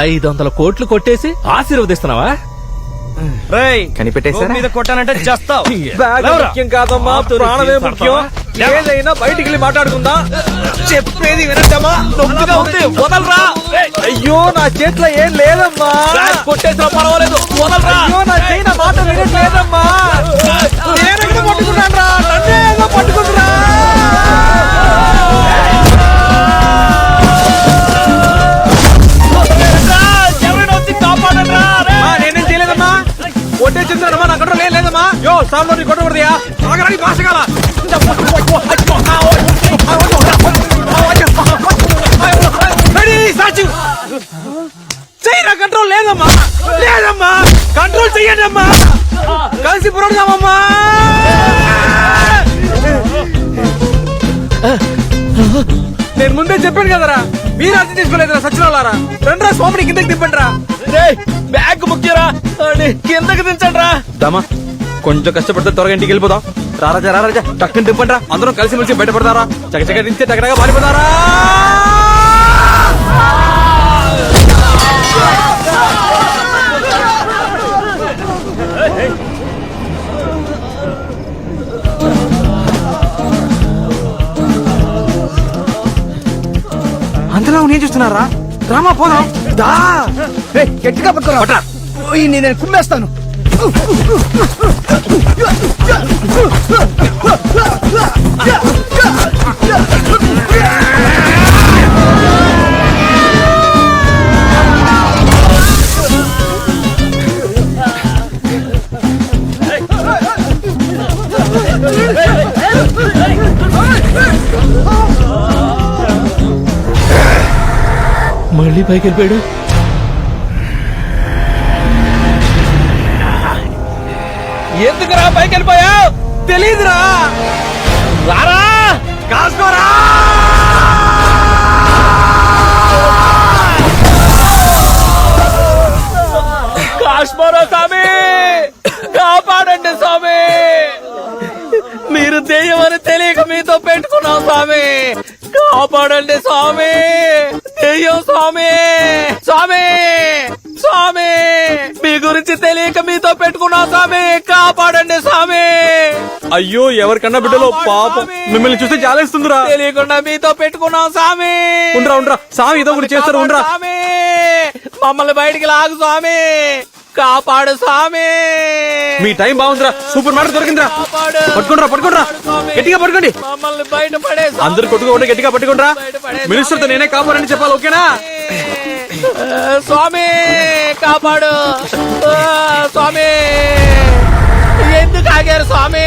ఐదు వందల కోట్లు కొట్టేసి ఆశీర్వదిస్తున్నావా? రేయ్ కనిపెట్టేశారా? మీద కొట్టానంటే చేస్తావు. బ్యాగ్ ముఖ్యం కాదమ్మా ప్రాణమే ముఖ్యం. ఏదైనా బయటికి వెళ్ళి మాట్లాడుకుందా? చెప్పేది వినద్దమ్మా. నొప్పిగా ఉంది వదలరా. అయ్యో నా చేతిలో ఏం లేదమ్మా. కొట్టేసినా పర్వాలేదు వదలరా. అయ్యో నా మాట వినట్లేదమ్మా. లేదమ్మా. లేదమ్మా. కంట్రోల్ చెయ్యండి అమ్మా కలిసి పురడదామమ్మా. నేను ముందే చెప్పాను కదరా మీరు అర్థం చేసుకోలేదురా సచ్చినోళ్ళారా రండ్రా స్వామిని కిందకి తిప్పండి రా. బ్యాగ్ ముఖ్యరా అని కిందకి దించండి రా. దామా కొంచెం కష్టపడితే త్వరగా ఇంటికి వెళ్ళిపోదాం? రారాజా రారాజా టక్కుని తిప్పండి రా. అందరం కలిసి మెలిసి బయటపడతారా చకచక తింటే టకటగా పారిపోతారా అంతలో నేను చూస్తున్నారా రామా పోదాం దా గట్టిగా పట్టుకోరా ఓయ్, నేను కుమ్మేస్తాను మళ్ళీ పైకి వెళ్ళిపోయాడు? ఎందుకురా పైకి వెళ్ళిపోయావు? తెలీదురా. రారా? కాసుకోరా. కాశ్మీర స్వామి కాపాడండి స్వామి. మీరు దెయ్యమని తెలియక మీతో పెట్టుకున్నాం స్వామి. కాపాడండి స్వామి. దెయ్యం స్వామి. స్వామి. స్వామి. మీ గురించి తెలియక మీతో పెట్టుకున్నాం స్వామి. కాపాడండి స్వామి. అయ్యో ఎవరికన్నా బిడ్డలో పాపం మిమ్మల్ని చూస్తే జాలేస్తుందిరా. తెలియకుండా మీతో పెట్టుకున్నాం స్వామి. ఉండరా ఉండరా. స్వామి ఏదో ఒకటి చేస్తారు ఉండరా. స్వామి. మమ్మల్ని బయటికి లాగు స్వామి. కాపాడు స్వామి. మీ టైం బాగుందిరా. సూపర్ మార్కెట్ దొరికిందిరా. కాపాడు. పట్టుకోండిరా. గట్టిగా పట్టుకోండి. మమ్మల్ని బయట పడే స్వామి. అందరు కొట్టుకోండి గట్టిగా పట్టుకోండిరా. మినిస్టర్తో నేనే కాపాడని చెప్పాలి ఓకేనా? స్వామి కాపాడు. ఆ, స్వామి. ఎందుకు ఆగారు స్వామి?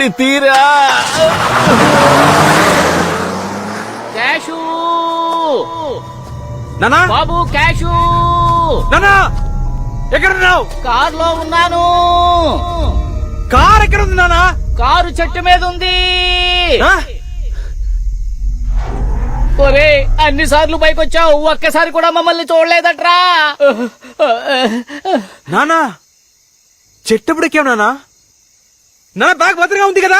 బండి తీరా. క్యాషు. నానా? బాబు క్యాషు. నానా? ఎక్కడ ఉన్నావు కార్లో ఉన్నాను. కార్ ఎక్కడ ఉంది నానా? కారు చెట్టు మీద ఉంది. ఆ? ఒరే అన్ని సార్లు పైకి వచ్చావు ఒక్కసారి కూడా మమ్మల్ని చూడలేదట్రా. నానా? చెట్టప్పుడు ఎక్కావు నానా? నాన్న బ్యాగ్ భద్రంగా ఉంది కదా?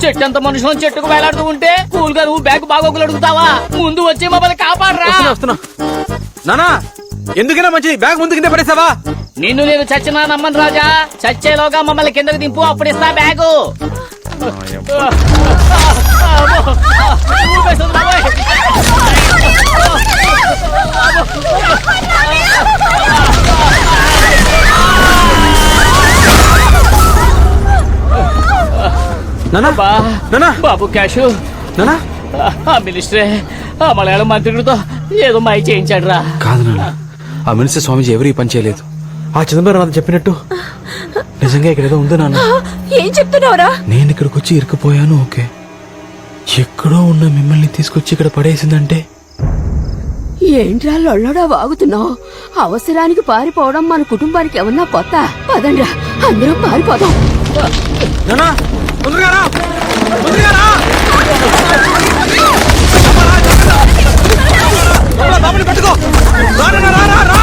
చెట్టు అంత మనుషులను చెట్టుకు వేలాడుతూ ఉంటే కూల్గా నువ్వు బ్యాగ్ బాగోగులు అడుగుతావా? ముందు వచ్చి మమ్మల్ని కాపాడరా. వస్తున్నా నానా ఎందుకైనా మంచి బ్యాగ్ ముందు కింద పడేసావా? నిన్ను నేను చచ్చినా నమ్మను రాజా. చచ్చేలోగా మమ్మల్ని కిందకి దింపు అప్పుడు ఇస్తా బ్యాగు. ఊపేస్తుంది నానా బా నానా. బాబు క్యాషు. నానా. ఆ మినిస్టరే ఆ మలయాళం మంత్రుడితో ఏదో మాయ చేయించాడు రా కాదు నాన్న ఆ మినిస్టర్ స్వామీజీ ఎవరు పని చేయలేదు. ఆ చిదంబరం చెప్పినట్టు. నిజంగా ఇక్కడ ఏదో ఉందో నాన్న. ఏం చెప్తున్నావురా? నేను ఇక్కడికి వచ్చి ఇరుక్కుపోయాను ఓకే. ఎక్కడో ఉన్న మిమ్మల్ని తీసుకొచ్చి ఇక్కడ పడేసిందంటే? ఏంట్రా లొల్లడా వాగుతున్నావు? అవసరానికి పారిపోవడం మన కుటుంబానికి ఏమన్నా కొత్త? పదండ్రా అందరం పారిపోదాం. పట్టుకో రారా రారా రా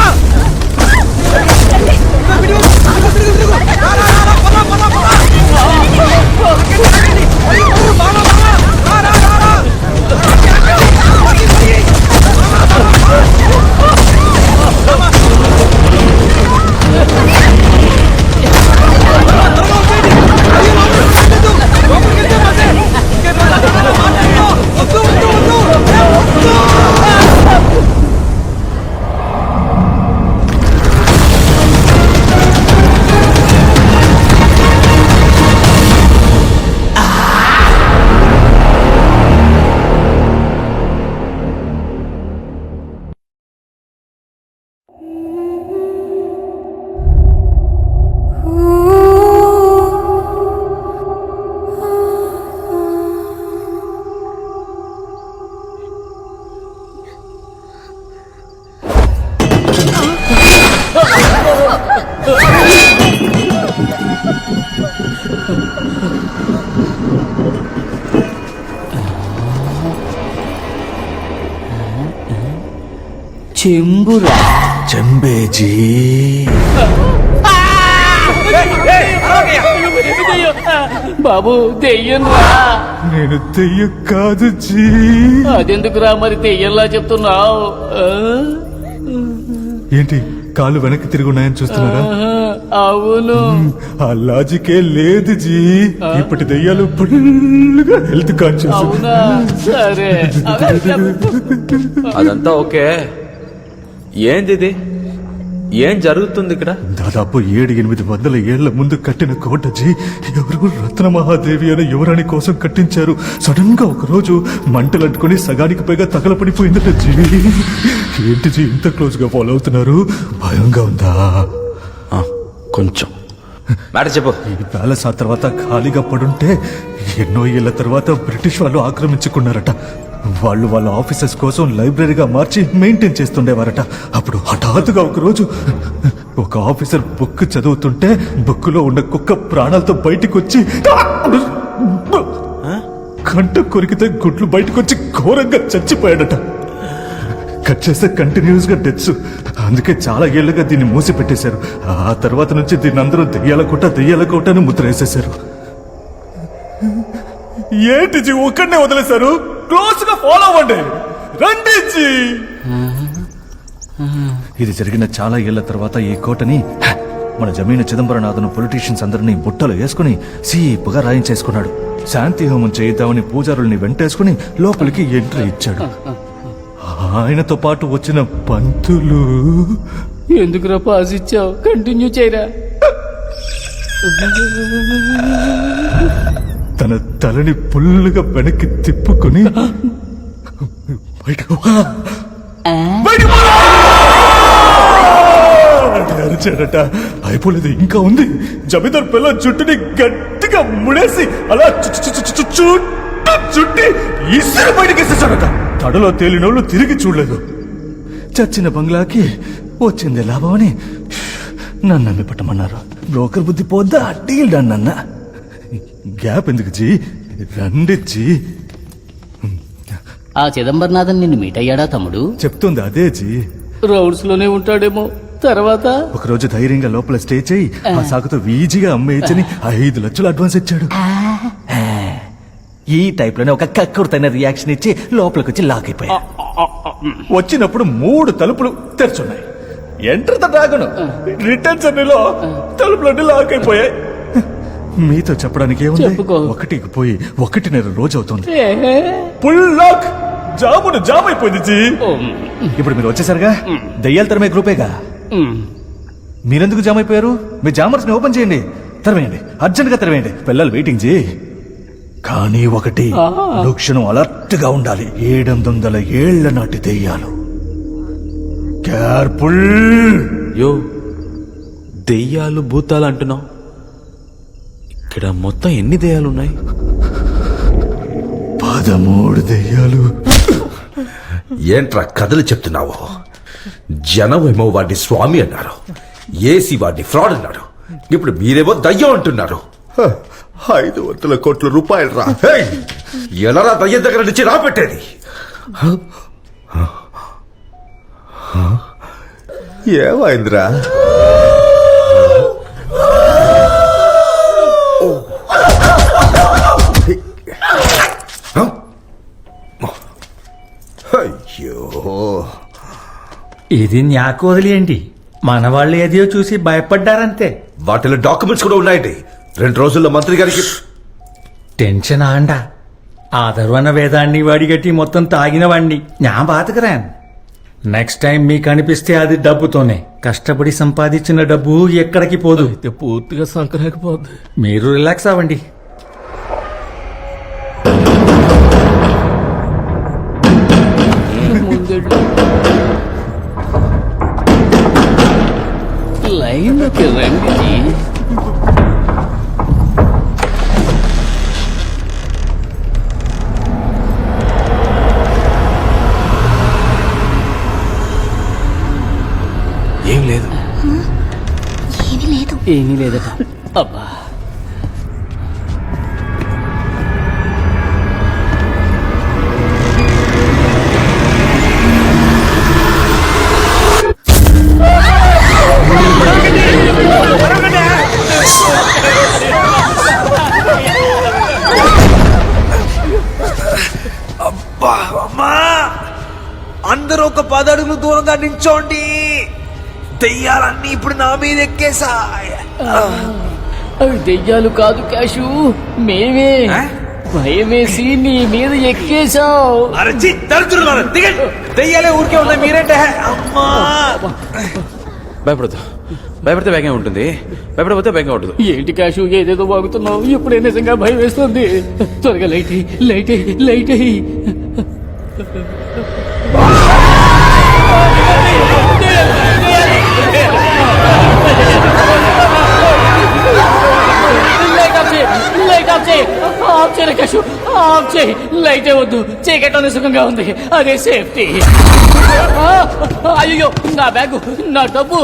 చెంబురా. చంబేజీ. బాబు దెయ్యం రా నేను తెయ్య కాదు జీ. అదెందుకురా మరి దెయ్యంలా చెప్తున్నావు? ఏంటి? కాళ్ళు వెనక్కి తిరిగి ఉన్నాయని చూస్తున్నారా? అవును. ఆ లాజికే లేదు జీ. ఇప్పటి దెయ్యాలు ఫుల్గా హెల్త్ కాన్షియస్. అవునా? సరే. అదంతా ఓకే. ఏంది ఇది? ఏం జరుగుతుంది ఇక్కడ? దాదాపు ఏడు ఎనిమిది వందల ఏళ్ళ ముందు కట్టిన కోట జీ ఎవరు రత్నమహాదేవి అనే యువరాణి కోసం కట్టించారు. సడన్గా ఒక రోజు మంటలంటుకుని సగానికి పైగా తగలపడిపోయిందట జీ. ఏంటి జీ ఇంత క్లోజ్గా ఫాలో అవుతున్నారు? భయంగా ఉందా? కొంచెం. మాట చెప్పు. ఈ ప్యాలెస్ ఆ తర్వాత ఖాళీగా పడుంటే ఎన్నో ఏళ్ళ తర్వాత బ్రిటిష్ వాళ్ళు ఆక్రమించుకున్నారట. వాళ్ళు వాళ్ళ ఆఫీసెస్ కోసం లైబ్రరీగా మార్చి మెయింటైన్ చేస్తుండేవారట. అప్పుడు హఠాత్తుగా ఒక రోజు ఒక ఆఫీసర్ బుక్ చదువుతుంటే బుక్లో ఉన్న కుక్క ప్రాణాలతో బయటికి వచ్చి కంట కొరికితే గుడ్లు బయటకు వచ్చి ఘోరంగా చచ్చిపోయాడట. కట్ చేస్తే కంటిన్యూస్గా డెత్స్ అందుకే చాలా ఏళ్ళుగా దీన్ని మూసి పెట్టేశారు ఆ తర్వాత నుంచి దీన్ని అందరూ దెయ్యాల కోట దెయ్యాల కోట అని ముద్ర వేసేశారు. ఏంటి ఒక్కడనే వదిలేశారు? క్లోజ్గా ఫాలో అవ్వండి. రండి ఇది జరిగిన చాలా ఏళ్ళ తర్వాత ఈ కోటని మన జమీన చిదంబరనాథను పొలిటీషియన్స్ అందరినీ బుట్టలో వేసుకుని సీపుగా రాయించేసుకున్నాడు. శాంతి హోమం చేయిద్దామని పూజారుల్ని వెంటేసుకుని లోపలికి ఎంట్రీ ఇచ్చాడు. ఆయనతో పాటు వచ్చిన పంతులు. ఎందుకురా పాస్ ఇచ్చావు? కంటిన్యూ చేయరా. తన తలని పుల్లుగా వెనక్కి తిప్పుకొని అరిచాడట. అయిపోలేదు ఇంకా ఉంది. జమీందార్ పిల్ల జుట్టుని గట్టిగా ముడేసి అలా చుట్టూ చుట్టి ఇసురు బయటకి వేసేసాడట తడలో తేలినోళ్ళు తిరిగి చూడలేదు. చచ్చిన బంగ్లాకి వచ్చింది లాభం అని నన్ను అమ్మి పట్టమన్నారు బ్రోకర్ బుద్ధి పోద్దా? డీల్ డన్ అన్న. గ్యాప్ ఎందుకు జీ? రండి జీ. ఆ చిదంబరనాథన్ నిన్ను మీట్ అయ్యాడా తమ్ముడు? చెప్తుంది అదే జీ. రౌడ్స్లోనే ఉంటాడేమో. తర్వాత? ఒకరోజు ధైర్యంగా లోపల స్టే చేయి. ఆ. సాకుతో ఈజీగా అమ్మేయచ్చని ఐదు లక్షలు అడ్వాన్స్ ఇచ్చాడు. ఈ టైప్లోనే ఒక కక్కుడుతైన రియాక్షన్ ఇచ్చి లోపలికి వచ్చి లాక్ అయిపోయా వచ్చినప్పుడు మూడు తలుపులు తెరుచున్నాయి. ఎంటర్ ద డ్రాగన్ రిటర్న్ జర్నీలో తలుపులన్నీ లాక్ అయిపోయాయి మీతో చెప్పడానికి ఏముంది? చెప్పుకో. ఒకటికి పోయి ఒకటిన్నర రోజు అవుతుంది ఫుల్ లాక్ జామును జామ్ అయిపోయింది జీ ఇప్పుడు మీరు వచ్చేసారుగా? దయ్యాలు తరమే గ్రూపేగా. మీరెందుకు జామ్ అయిపోయారు మీ జామర్స్ని ఓపెన్ చేయండి. తెరవేయండి అర్జెంట్గా తెరవేయండి పిల్లలు వెయిటింగ్ జీ. కానీ ఒకటి ఆ. రుక్షణం అలర్ట్గా ఉండాలి. ఏడెనిమిది వందల ఏళ్ళ నాటి దెయ్యాలు. కేర్ఫుల్ యో దెయ్యాలు భూతాలు అంటున్నావు? ఇక్కడ మొత్తం ఎన్ని దెయ్యాలు ఉన్నాయి పదమూడు దెయ్యాలు. ఏంట్రా కథలు చెప్తున్నావు? జనమేమో వాడిని స్వామి అన్నారు. ఏసీ వాడిని ఫ్రాడ్ అన్నారు ఇప్పుడు మీరేమో దయ్యం అంటున్నారు. హ, ఐదు వందల కోట్ల రూపాయలు రా! ఎలారా దయ్యం దగ్గర నుంచి రాబెట్టేది? ఏమైందిరా? ఇది న్యాకు వదిలేయండి మన వాళ్ళు ఏదో చూసి భయపడ్డారంతే. వాటిలో డాక్యుమెంట్స్ కూడా ఉన్నాయండి. రెండు రోజుల్లో మంత్రి గారికి టెన్షన్ ఆండ. ఆదర్వన వేదాన్ని వాడిగట్టి మొత్తం తాగిన వాణ్ణి నా బాతకరాన్ నెక్స్ట్ టైం మీకు అనిపిస్తే అది డబ్బుతోనే. కష్టపడి సంపాదించిన డబ్బు ఎక్కడికి పోదు. అయితే పూర్తిగా సంకరాకపోద్ది. మీరు రిలాక్స్ అవ్వండి. లైన్లోకి రండి. ఏం లేదు. ఏమీ ఏమీ లేదట. నించోండి దెయ్యాలన్నీ ఇప్పుడు నా మీద ఎక్కేసాయి అవి దెయ్యాలు కాదు క్యాషు మేమే. భయమేసి నీ మీద ఎక్కేశావు. అరచి తరుచున్నారు దిగండి. దెయ్యాలే ఊరికే ఉన్నాయి మీరేంటే. అమ్మా. భయపడదు భయపడితే వేగంగా ఉంటుంది. భయపడకపోతే వేగంగా ఉంటుంది ఏంటి క్యాషు ఏదేదో బాగుతున్నావు ఇప్పుడే నిజంగా భయం వేస్తుంది. త్వరగా లైట్ లైట్. లైట్. ఆఫ్ చేయి. ఆఫ్ చేయరా ఆఫ్ చేయి. లైట్ వద్దు చీకట్లోనే సుఖంగా ఉంది. అదే సేఫ్టీ. అయ్యో నా బ్యాగు నా డబ్బు.